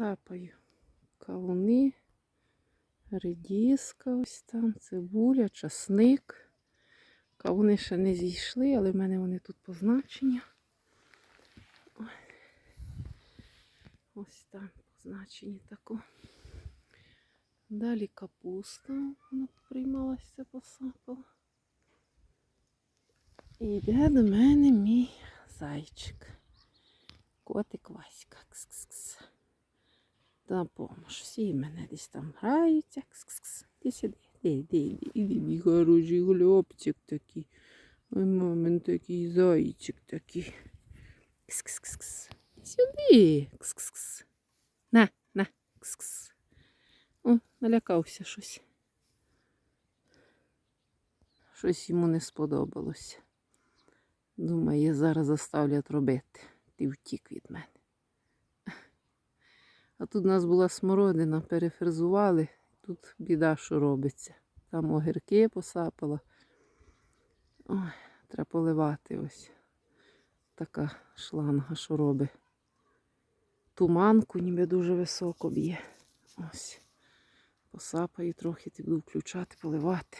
Сапаю кавуни, редіска ось там, цибуля, часник. Кавуни ще не зійшли, але в мене вони тут позначені. Ой. Ось там позначені тако. Далі капуста, вона приймалася, посапала. І йде до мене мій зайчик. Котик Васька. Кс-кс-кс. Та помож. Всі мене десь там граються. Кс-кс-кс. Ти сюди. Іди, іди, іди, мій хороший хлопчик такий. Ой, мамин такий зайчик такий. Кс-кс-кс. Сюди. Кс-кс-кс. На, на, кс-кс. О, налякався щось. Щось йому не сподобалося. Думає, зараз заставлять робити. Ти втік від мене. А тут у нас була смородина, перефрезували. Тут біда, що робиться. Там огірки посапала. Ой, треба поливати ось. Така шланга, що робить. Туманку ніби дуже високо б'є. Ось. Посапаю трохи, ти буду включати, поливати.